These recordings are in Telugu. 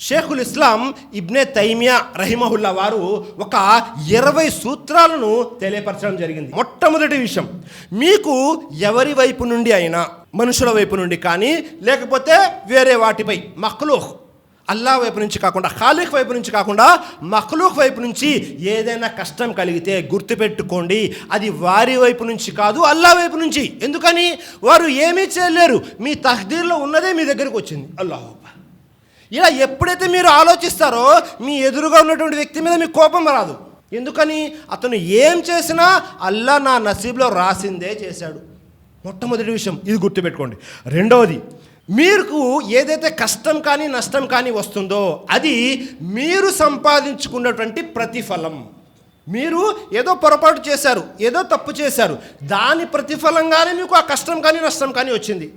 షేఖుల్ ఇస్లాం ఇబ్నే తైమియా రహిమహుల్లా వారు ఒక ఇరవై సూత్రాలను తెలియపరచడం జరిగింది. మొట్టమొదటి విషయం మీకు ఎవరి వైపు నుండి అయినా మనుషుల వైపు నుండి కానీ లేకపోతే వేరే వాటిపై మఖ్లూహ్ అల్లా వైపు నుంచి కాకుండా ఖాలిక్ వైపు నుంచి కాకుండా మఖ్లూక్ వైపు నుంచి ఏదైనా కష్టం కలిగితే గుర్తుపెట్టుకోండి. అది వారి వైపు నుంచి కాదు అల్లా వైపు నుంచి. ఎందుకని? వారు ఏమీ చేయలేరు. మీ తహదీర్లో ఉన్నదే మీ దగ్గరికి వచ్చింది. అల్లాహ్ ఇలా ఎప్పుడైతే మీరు ఆలోచిస్తారో మీ ఎదురుగా ఉన్నటువంటి వ్యక్తి మీద మీకు కోపం రాదు. ఎందుకని? అతను ఏం చేసినా అల్లా నా నసీబ్లో రాసిందే చేశాడు. మొట్టమొదటి విషయం ఇది గుర్తుపెట్టుకోండి. రెండవది మీకు ఏదైతే కష్టం కానీ నష్టం కానీ వస్తుందో అది మీరు సంపాదించుకున్నటువంటి ప్రతిఫలం. మీరు ఏదో పొరపాటు చేశారు ఏదో తప్పు చేశారు దాని ప్రతిఫలంగానే మీకు ఆ కష్టం కానీ నష్టం కానీ వచ్చింది.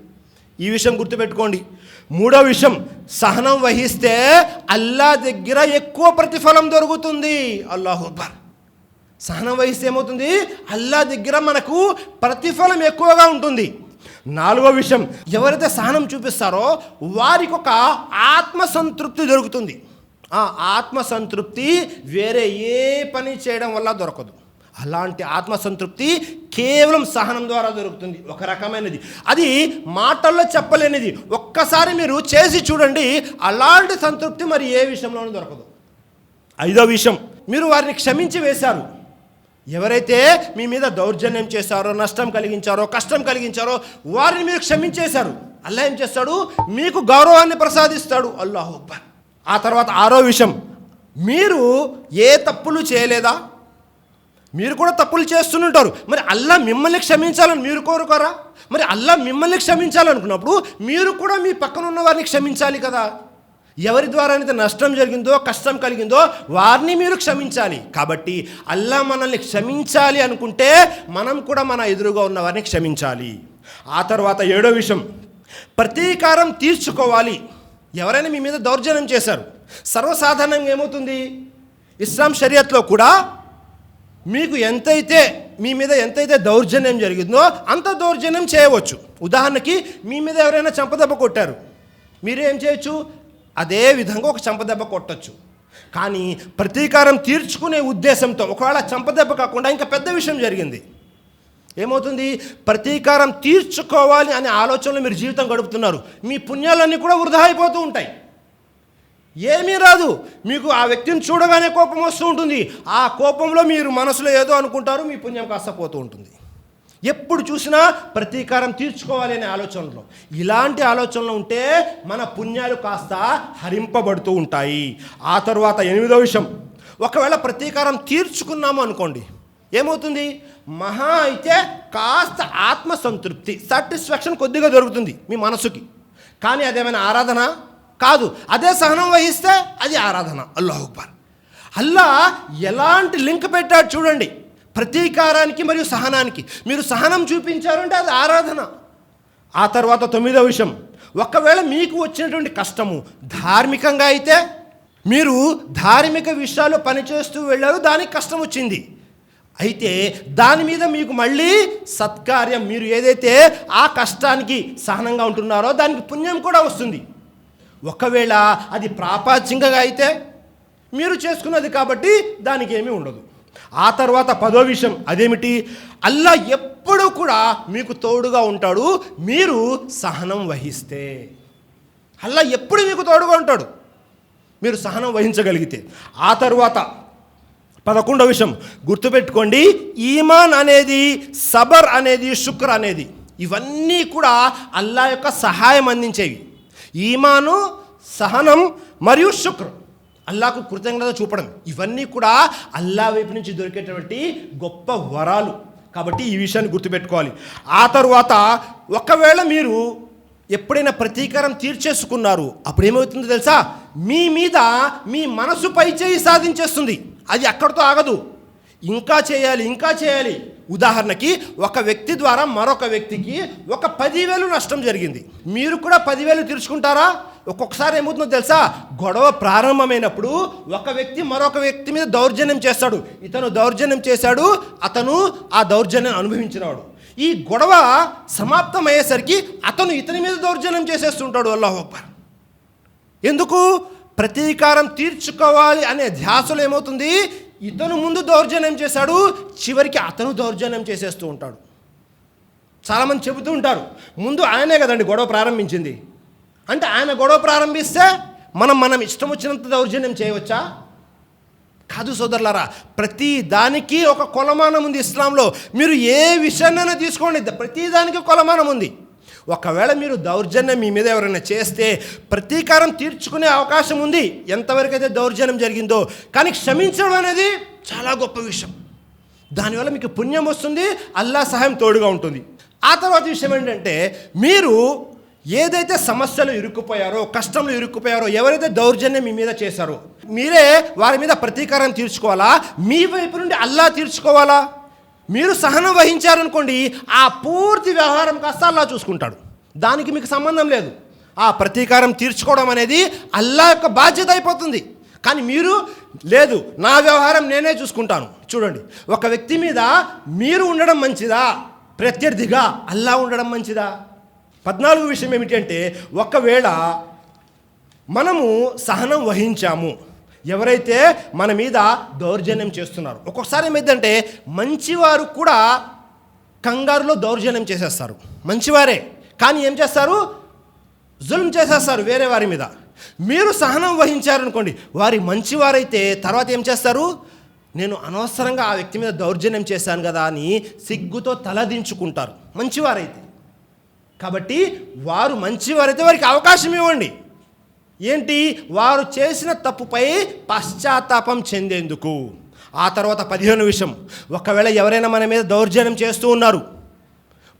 ఈ విషయం గుర్తుపెట్టుకోండి. మూడో విషయం సహనం వహిస్తే అల్లా దగ్గర ఎక్కువ ప్రతిఫలం దొరుకుతుంది. అల్లాహు అక్బర్. సహనం వహిస్తే ఏమవుతుంది? అల్లా దగ్గర మనకు ప్రతిఫలం ఎక్కువగా ఉంటుంది. నాలుగో విషయం ఎవరైతే సహనం చూపిస్తారో వారికి ఒక ఆత్మ సంతృప్తి దొరుకుతుంది. ఆ ఆత్మ సంతృప్తి వేరే ఏ పని చేయడం వల్ల దొరకదు. అలాంటి ఆత్మ సంతృప్తి కేవలం సహనం ద్వారా దొరుకుతుంది. ఒక రకమైనది. అది మాటల్లో చెప్పలేనిది. ఒక్కసారి మీరు చేసి చూడండి అలాంటి సంతృప్తి మరి ఏ విషయంలోనూ దొరకదు. ఐదో విషయం మీరు వారిని క్షమించి వేశారు. ఎవరైతే మీ మీద దౌర్జన్యం చేశారో నష్టం కలిగించారో కష్టం కలిగించారో వారిని మీరు క్షమించేశారు. అల్లా ఏం చేస్తాడు? మీకు గౌరవాన్ని ప్రసాదిస్తాడు. అల్లాహ్ అక్బర్. ఆ తర్వాత ఆరో విషయం మీరు ఏ తప్పులు చేయలేదా? మీరు కూడా తప్పులు చేస్తుంటారు. మరి అల్లా మిమ్మల్ని క్షమించాలని మీరు కోరుకోరా? మరి అల్లా మిమ్మల్ని క్షమించాలనుకున్నప్పుడు మీరు కూడా మీ పక్కన ఉన్న వారిని క్షమించాలి కదా. ఎవరి ద్వారా అయితే నష్టం జరిగిందో కష్టం కలిగిందో వారిని మీరు క్షమించాలి. కాబట్టి అల్లా మనల్ని క్షమించాలి అనుకుంటే మనం కూడా మన ఎదురుగా ఉన్న వారిని క్షమించాలి. ఆ తర్వాత ఏడో విషయం. ప్రతీకారం తీర్చుకోవాలి. ఎవరైనా మీ మీద దౌర్జన్యం చేశారు. సర్వసాధారణంగా ఏమవుతుంది? ఇస్లాం షరియత్లో కూడా మీకు ఎంతైతే మీ మీద ఎంతైతే దౌర్జన్యం జరిగిందో అంత దౌర్జన్యం చేయవచ్చు. ఉదాహరణకి మీ మీద ఎవరైనా చంపదెబ్బ కొట్టారు. మీరేం చేయొచ్చు? అదే విధంగా ఒక చంపదెబ్బ కొట్టచ్చు. కానీ ప్రతీకారం తీర్చుకునే ఉద్దేశంతో ఒకవేళ చంపదెబ్బ కాకుండా ఇంకా పెద్ద విషయం జరిగింది. ఏమవుతుంది? ప్రతీకారం తీర్చుకోవాలి అనే ఆలోచనలో మీరు జీవితం గడుపుతున్నారు. మీ పుణ్యాలన్నీ కూడా వృధా అయిపోతూ ఉంటాయి. ఏమీ రాదు. మీకు ఆ వ్యక్తిని చూడగానే కోపం వస్తూ ఉంటుంది. ఆ కోపంలో మీరు మనసులో ఏదో అనుకుంటారు మీ పుణ్యం కాస్త పోతూ ఉంటుంది. ఎప్పుడు చూసినా ప్రతీకారం తీర్చుకోవాలి అనే ఆలోచనలో. ఇలాంటి ఆలోచనలు ఉంటే మన పుణ్యాలు కాస్త హరింపబడుతూ ఉంటాయి. ఆ తర్వాత ఎనిమిదో విషయం. ఒకవేళ ప్రతీకారం తీర్చుకున్నాము అనుకోండి ఏమవుతుంది? మహా అయితే కాస్త ఆత్మ సంతృప్తి సాటిస్ఫాక్షన్ కొద్దిగా దొరుకుతుంది మీ మనసుకి. కానీ అదేమైనా ఆరాధన? కాదు అదే సహనం వహిస్తే అది ఆరాధన. అల్లాహ్ అక్బర్. అల్లా ఎలాంటి లింక్ పెట్టాడు చూడండి. ప్రతీకారానికి మరియు సహనానికి. మీరు సహనం చూపించారంటే అది ఆరాధన. ఆ తర్వాత తొమ్మిదో విషయం. ఒకవేళ మీకు వచ్చినటువంటి కష్టము ధార్మికంగా అయితే మీరు ధార్మిక విషయాలు పనిచేస్తూ వెళ్ళారు దానికి కష్టం వచ్చింది. అయితే దాని మీద మీకు మళ్ళీ సత్కార్యం మీరు ఏదైతే ఆ కష్టానికి సహనంగా ఉంటున్నారో దానికి పుణ్యం కూడా వస్తుంది. ఒకవేళ అది ప్రాపాచ్యంగా అయితే మీరు చేసుకున్నది కాబట్టి దానికి ఏమీ ఉండదు. ఆ తర్వాత పదో విషయం అదేమిటి? అల్లా ఎప్పుడూ కూడా మీకు తోడుగా ఉంటాడు. మీరు సహనం వహిస్తే. అల్లా ఎప్పుడు మీకు తోడుగా ఉంటాడు? మీరు సహనం వహించగలిగితే. ఆ తర్వాత పదకొండో విషయం గుర్తుపెట్టుకోండి. ఈమాన్ అనేది సబర్ అనేది శుక్ర అనేది ఇవన్నీ కూడా అల్లా యొక్క సహాయం అందించేవి. ఈమాను సహనం మరియు శుక్రం. అల్లాకు కృతజ్ఞత చూపడం. ఇవన్నీ కూడా అల్లా వైపు నుంచి దొరికేటువంటి గొప్ప వరాలు. కాబట్టి ఈ విషయాన్ని గుర్తుపెట్టుకోవాలి. ఆ తరువాత ఒకవేళ మీరు ఎప్పుడైనా ప్రతీకారం తీర్చేసుకున్నారు అప్పుడు ఏమవుతుందో తెలుసా? మీ మీద మీ మనసు పైచేయి సాధించేస్తుంది. అది అక్కడితో ఆగదు. ఇంకా చేయాలి ఇంకా చేయాలి. ఉదాహరణకి ఒక వ్యక్తి ద్వారా మరొక వ్యక్తికి ఒక పదివేలు నష్టం జరిగింది. మీరు కూడా పదివేలు తీర్చుకుంటారా? ఒక్కొక్కసారి ఏమవుతుందో తెలుసా? గొడవ ప్రారంభమైనప్పుడు ఒక వ్యక్తి మరొక వ్యక్తి మీద దౌర్జన్యం చేస్తాడు. ఇతను దౌర్జన్యం చేశాడు అతను ఆ దౌర్జన్యం అనుభవించినవాడు. ఈ గొడవ సమాప్తమయ్యేసరికి అతను ఇతని మీద దౌర్జన్యం చేసేస్తుంటాడు అల్లాహ్ అక్బర్. ఎందుకు? ప్రతీకారం తీర్చుకోవాలి అనే ధ్యాసలో ఏమవుతుంది? ఇతను ముందు దౌర్జన్యం చేశాడు చివరికి అతను దౌర్జన్యం చేసేస్తూ ఉంటాడు. చాలామంది చెబుతూ ఉంటారు ముందు ఆయనే కదండి గొడవ ప్రారంభించింది. అంటే ఆయన గొడవ ప్రారంభిస్తే మనం మనం ఇష్టం వచ్చినంత దౌర్జన్యం చేయవచ్చా? కాదు సోదరులారా ప్రతి దానికి ఒక కొలమానం ఉంది ఇస్లాంలో. మీరు ఏ విషయాన్నైనా తీసుకోండి ప్రతి దానికి కొలమానం ఉంది. ఒకవేళ మీరు దౌర్జన్యం మీ మీద ఎవరైనా చేస్తే ప్రతీకారం తీర్చుకునే అవకాశం ఉంది. ఎంతవరకు అయితే దౌర్జన్యం జరిగిందో. కానీ క్షమించడం అనేది చాలా గొప్ప విషయం. దానివల్ల మీకు పుణ్యం వస్తుంది అల్లా సహాయం తోడుగా ఉంటుంది. ఆ తర్వాత విషయం ఏంటంటే మీరు ఏదైతే సమస్యలు ఇరుక్కుపోయారో కష్టంలో ఇరుక్కుపోయారో ఎవరైతే దౌర్జన్యం మీ మీద చేశారో మీరే వారి మీద ప్రతీకారం తీర్చుకోవాలా? మీ వైపు నుండి అల్లా తీర్చుకోవాలా? మీరు సహనం వహించారనుకోండి ఆ పూర్తి వ్యవహారం కాస్త అల్లా చూసుకుంటాడు. దానికి మీకు సంబంధం లేదు. ఆ ప్రతీకారం తీర్చుకోవడం అనేది అల్లా యొక్క బాధ్యత అయిపోతుంది. కానీ మీరు లేదు నా వ్యవహారం నేనే చూసుకుంటాను. చూడండి ఒక వ్యక్తి మీద మీరు ఉండడం మంచిదా? ప్రత్యర్థిగా అల్లా ఉండడం మంచిదా? పద్నాలుగు విషయం ఏమిటంటే ఒకవేళ మనము సహనం వహించాము ఎవరైతే మన మీద దౌర్జన్యం చేస్తున్నారు ఒక్కొక్కసారి ఏమైందంటే మంచివారు కూడా కంగారులో దౌర్జన్యం చేసేస్తారు. మంచివారే. కానీ ఏం చేస్తారు? జుల్మ్ చేసేస్తారు వేరే వారి మీద. మీరు సహనం వహించారనుకోండి వారి మంచివారైతే తర్వాత ఏం చేస్తారు? నేను అనవసరంగా ఆ వ్యక్తి మీద దౌర్జన్యం చేశాను కదా అని సిగ్గుతో తలదించుకుంటారు మంచివారైతే. కాబట్టి వారు మంచివారైతే వారికి అవకాశం ఇవ్వండి. ఏంటి? వారు చేసిన తప్పుపై పశ్చాత్తాపం చెందేందుకు. ఆ తర్వాత పదిహేను విషయం. ఒకవేళ ఎవరైనా మన మీద దౌర్జన్యం చేస్తూ ఉన్నారు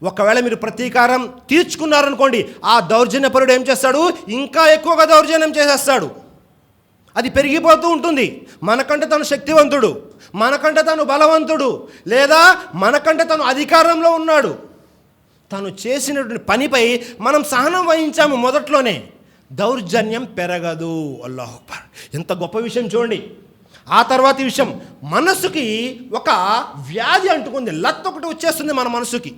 ఒకవేళ మీరు ప్రతీకారం తీర్చుకున్నారనుకోండి ఆ దౌర్జన్యపరుడు ఏం చేస్తాడు? ఇంకా ఎక్కువగా దౌర్జన్యం చేసేస్తాడు. అది పెరిగిపోతూ ఉంటుంది. మనకంటే తను శక్తివంతుడు మనకంటే తను బలవంతుడు లేదా మనకంటే తను అధికారంలో ఉన్నాడు. తను చేసినటువంటి పనిపై మనం సహనం వహించాము మొదట్లోనే. దౌర్జన్యం పెరగదు. అల్లాహ్ ఎంత గొప్ప విషయం చూడండి. ఆ తర్వాత విషయం మనసుకి ఒక వ్యాధి అంటుకుంది. లత్ ఒకటి వచ్చేస్తుంది మన మనసుకి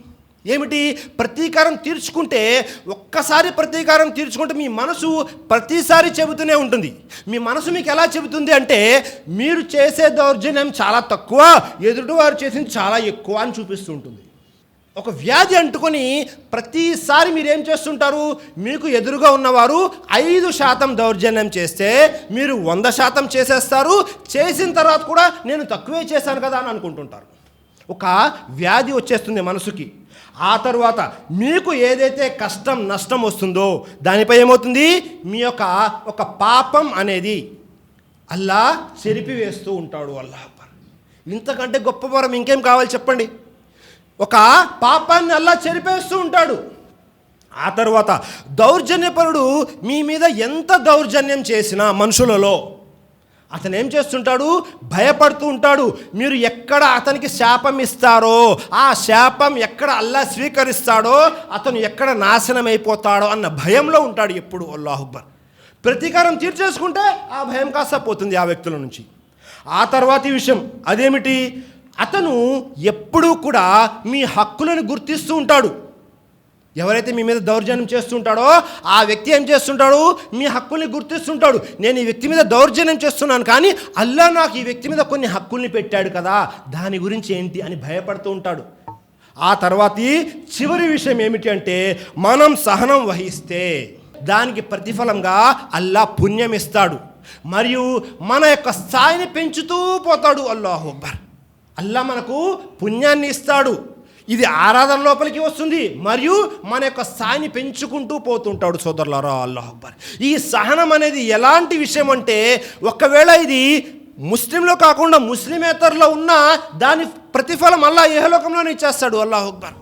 ఏమిటి? ప్రతీకారం తీర్చుకుంటే ఒక్కసారి ప్రతీకారం తీర్చుకుంటే మీ మనసు ప్రతిసారి చెబుతూనే ఉంటుంది. మీ మనసు మీకు ఎలా చెబుతుంది అంటే మీరు చేసే దౌర్జన్యం చాలా తక్కువ ఎదుటివారు చేసింది చాలా ఎక్కువ అని చూపిస్తూ ఉంటుంది. ఒక వ్యాధి అంటుకొని ప్రతిసారి మీరేం చేస్తుంటారు? మీకు ఎదురుగా ఉన్నవారు ఐదు శాతం దౌర్జన్యం చేస్తే మీరు వంద శాతం చేసేస్తారు. చేసిన తర్వాత కూడా నేను తక్కువే చేశాను కదా అని అనుకుంటుంటారు. ఒక వ్యాధి వచ్చేస్తుంది మనసుకి. ఆ తర్వాత మీకు ఏదైతే కష్టం నష్టం వస్తుందో దానిపై ఏమవుతుంది? మీ యొక్క ఒక పాపం అనేది అల్లా చెరిపివేస్తూ ఉంటాడు అల్లా ఇంతకంటే గొప్ప వరం ఇంకేం కావాలి చెప్పండి? ఒక పాపాన్ని అల్లా చెరిపేస్తూ ఉంటాడు. ఆ తర్వాత దౌర్జన్యపరుడు మీ మీద ఎంత దౌర్జన్యం చేసినా మనుషులలో అతను ఏం చేస్తుంటాడు? భయపడుతూ ఉంటాడు. మీరు ఎక్కడ అతనికి శాపం ఇస్తారో ఆ శాపం ఎక్కడ అల్లా స్వీకరిస్తాడో అతను ఎక్కడ నాశనం అయిపోతాడో అన్న భయంలో ఉంటాడు ఎప్పుడు అల్లాహుబ్బర్ ప్రతీకారం తీర్చేసుకుంటే ఆ భయం కాస్త పోతుంది ఆ వ్యక్తుల నుంచి. ఆ తర్వాతి విషయం అదేమిటి? అతను ఎప్పుడూ కూడా మీ హక్కులను గుర్తిస్తూ ఉంటాడు. ఎవరైతే మీ మీద దౌర్జన్యం చేస్తుంటాడో ఆ వ్యక్తి ఏం చేస్తుంటాడు? మీ హక్కుల్ని గుర్తిస్తుంటాడు. నేను ఈ వ్యక్తి మీద దౌర్జన్యం చేస్తున్నాను కానీ అల్లా నాకు ఈ వ్యక్తి మీద కొన్ని హక్కుల్ని పెట్టాడు కదా దాని గురించి ఏంటి అని భయపడుతూ ఉంటాడు. ఆ తర్వాతి చివరి విషయం ఏమిటి అంటే మనం సహనం వహిస్తే దానికి ప్రతిఫలంగా అల్లా పుణ్యం ఇస్తాడు మరియు మన యొక్క స్థాయిని పెంచుతూ పోతాడు. అల్లాహు అక్బర్. అల్లా మనకు పుణ్యాన్ని ఇస్తాడు. ఇది ఆరాధన లోపలికి వస్తుంది. మరియు మన యొక్క స్థాయిని పెంచుకుంటూ పోతుంటాడు సోదరులారా అల్లాహ్ అక్బర్. ఈ సహనం అనేది ఎలాంటి విషయం అంటే ఒకవేళ ఇది ముస్లింలో కాకుండా ముస్లిమేతరులో ఉన్న దాని ప్రతిఫలం అల్లా ఏహలోకంలోనే ఇచ్చేస్తాడు అల్లాహ్ అక్బర్.